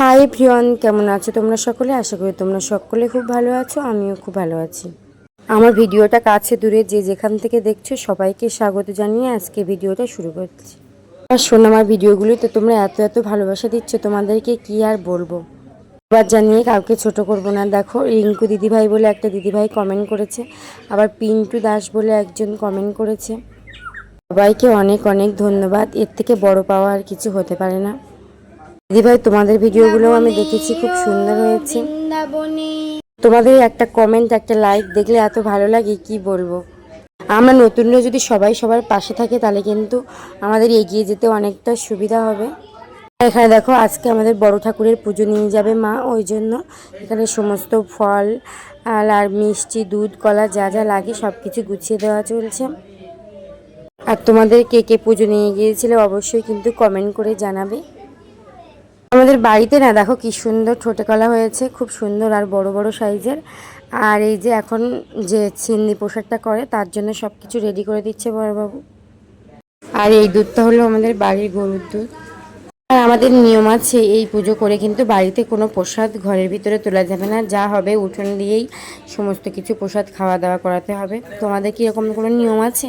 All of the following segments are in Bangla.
হাই প্রিয়ন কেমন আছো তোমরা সকলে? আশা করি তোমরা সকলে খুব ভালো আছো, আমিও খুব ভালো আছি। আমার ভিডিওটা কাছে দূরে যে যেখান থেকে দেখছ সবাইকে স্বাগত জানিয়ে আজকে ভিডিওটা শুরু করছি। আর শোন, আমার ভিডিওগুলি তো তোমরা এত এত ভালোবাসা দিচ্ছ, তোমাদেরকে কি আর বলব? এবার জানিয়ে কাউকে ছোট করব না। দেখো, রিঙ্কু দিদিভাই বলে একটা দিদিভাই কমেন্ট করেছে, আবার পিন্টু দাস বলে একজন কমেন্ট করেছে। সবাইকে অনেক অনেক ধন্যবাদ, এর থেকে বড় পাওয়া আর কিছু হতে পারে না। দিদিভাই তোমাদের ভিডিওগুলো আমি দেখেছি খুব সুন্দর হয়েছে। তোমাদের একটা কমেন্ট একটা লাইক দেখলে এত ভালো লাগে কি বলব? আমরা নতুনরা যদি সবাই সবার পাশে থাকে তাহলে কিন্তু আমাদের এগিয়ে যেতে অনেকটা সুবিধা হবে। এখানে দেখো আজকে আমাদের বড় ঠাকুরের পুজো নিয়ে যাবে মা ওই জন্য এখানে সমস্ত ফল আর আর মিষ্টি দুধ কলা যা যা লাগে সব কিছু গুছিয়ে দেওয়া চলছে। আর তোমাদের কে কে পুজো নিয়ে গিয়েছিলে অবশ্যই কিন্তু কমেন্ট করে জানাবে। আমাদের বাড়িতে না, দেখো কি সুন্দর ঠোঁটে কলা হয়েছে, খুব সুন্দর আর বড় বড় সাইজের। আর এই যে এখন যে চিন্নি প্রসাদটা করে, তার জন্য সব কিছু রেডি করে দিচ্ছে বড়বাবু। আর এই দুধটা হলো আমাদের বাড়ির গরুর দুধ। আর আমাদের নিয়ম আছে, এই পুজো করে কিন্তু বাড়িতে কোনো প্রসাদ ঘরের ভিতরে তোলা যাবে না। যা হবে উঠোন দিয়েই সমস্ত কিছু প্রসাদ খাওয়া দাওয়া করাতে হবে। তোমাদের কি এরকম কোনো নিয়ম আছে?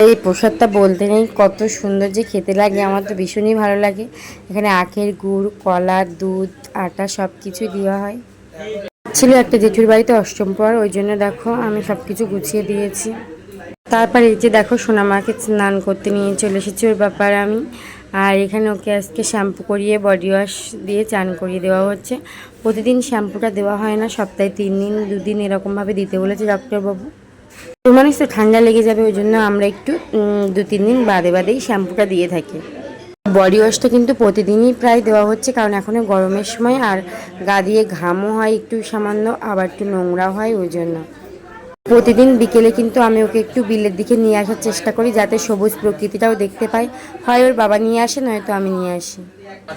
এই প্রসাদটা বলতে নেই, কত সুন্দর যে খেতে লাগে, আমার তো ভীষণই ভালো লাগে। এখানে আখের গুড়, কলা, দুধ, আটা সব কিছু দেওয়া হয়। ছিল একটা জেঠুর বাড়িতে অষ্টম পর, ওই জন্য দেখো আমি সব কিছু গুছিয়ে দিয়েছি। তারপর এই যে দেখো সোনামাকে স্নান করতে নিয়ে চলে এসেছি ওর ব্যাপারে আমি। আর এখানে ওকে আজকে শ্যাম্পু করিয়ে বডি ওয়াশ দিয়ে চান করিয়ে দেওয়া হচ্ছে। প্রতিদিন শ্যাম্পুটা দেওয়া হয় না, সপ্তাহে তিন দিন, দুদিন এরকমভাবে দিতে বলেছে ডক্টরবাবু মানুষ তো ঠান্ডা লেগে যাবে, ওই জন্য আমরা একটু দু, তিন দিন বাদে বাদেই শ্যাম্পুটা দিয়ে থাকি। বডি ওয়াশটা কিন্তু প্রতিদিনই প্রায় দেওয়া হচ্ছে, কারণ এখন গরমের সময়, আর গা দিয়ে ঘামও হয় একটু সামান্য, আবার একটু নোংরা হয়, ওই জন্য। প্রতিদিন বিকেলে কিন্তু আমি ওকে একটু বিলের দিকে নিয়ে আসার চেষ্টা করি, যাতে সবুজ প্রকৃতিটাও দেখতে পাই। হয় ওর বাবা নিয়ে আসে নয়তো আমি নিয়ে আসি।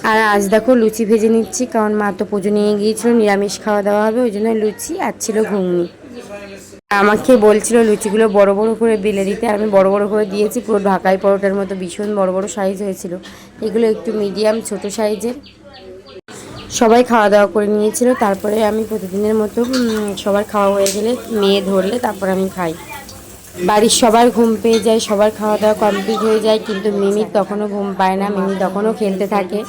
আর আজ দেখো লুচি ভেজে নিচ্ছি, কারণ মা তো পুজো নিয়ে গিয়েছিল, নিরামিষ খাওয়া দাওয়া হবে, ওই জন্য লুচি আর ছিল ঘুগনি। আমাকে বলছিল লুচিগুলো বড় বড় করে বেলে দিতে আমি বড় বড় করে দিয়েছি, পুরো ঢাকাই পরোটার মতো ভীষণ বড় বড় সাইজ হয়েছিল। এগুলো একটু মিডিয়াম ছোট সাইজের সবাই খাওয়া দাওয়া করে নিয়েছিল, তারপরে আমি প্রতিদিনের মতো সবার খাওয়া হয়ে গেলে মেয়ে ধরলে তারপর আমি খাই। বাড়ির সবার ঘুম পেয়ে যায়, সবার খাওয়া দাওয়া কমপ্লিট হয়ে যায়, কিন্তু মিমি তখনও ঘুম পায় না, মিমি তখনও খেলতে থাকে।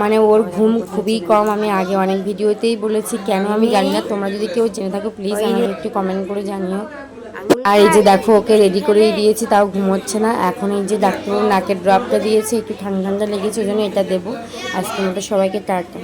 মানে ওর ঘুম খুবই কম। আমি আগে অনেক ভিডিওতেই বলেছি, কেন আমি জানি না? তোমরা যদি কেউ জেনে থাকো প্লিজ আমাকে একটু কমেন্ট করে জানিও। আর এই যে দেখো, ওকে রেডি করেই দিয়েছি, তাও ঘুমোচ্ছে না। এখন এই যে ডাক্তার নাকের ড্রপটা দিয়েছে, একটু ঠান্ডা ঠান্ডা লেগেছে, ওই জন্য এটা দেবো। আজকে মতো সবাইকে টাটা।